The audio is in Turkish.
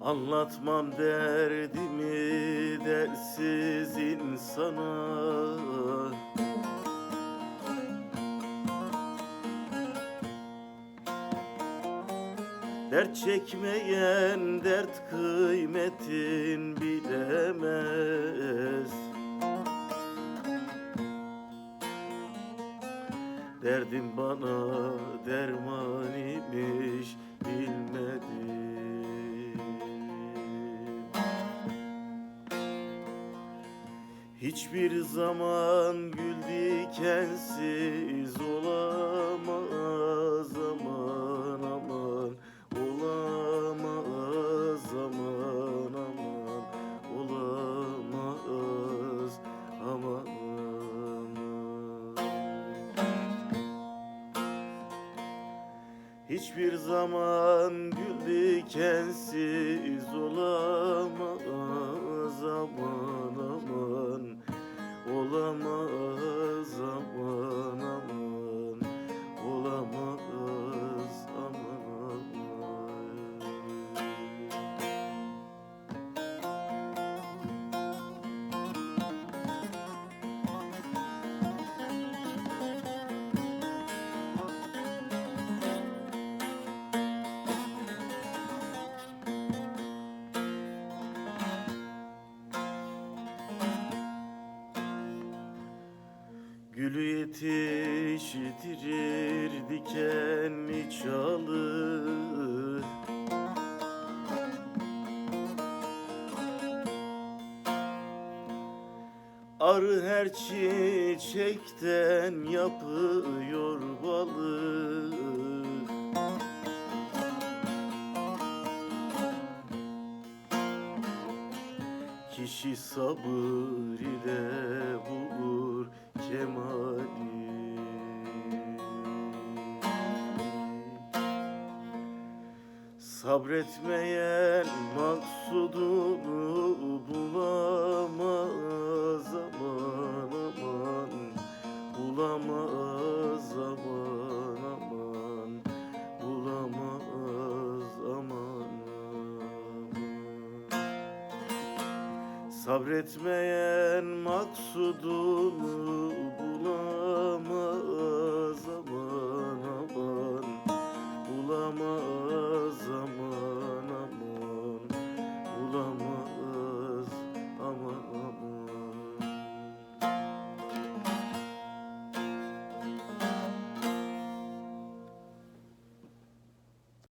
Anlatmam derdimi dersiz insana. Dert çekmeyen dert kıymetin bilemez. Derdim bana derman imiş bilmedim Hiçbir zaman gül dikensiz olamaz aman aman. Olamaz aman aman. Olamaz aman aman. Hiçbir zaman gül dikensiz olamaz Gülü yetiştirir dikenli çalı. Arı her çiçekten yapıyor balı Kişi sabır ile bulur kemali Sabretmeyen maksudunu bulamaz aman aman Bulamaz aman Sabretmeyen maksudunu bulamaz ama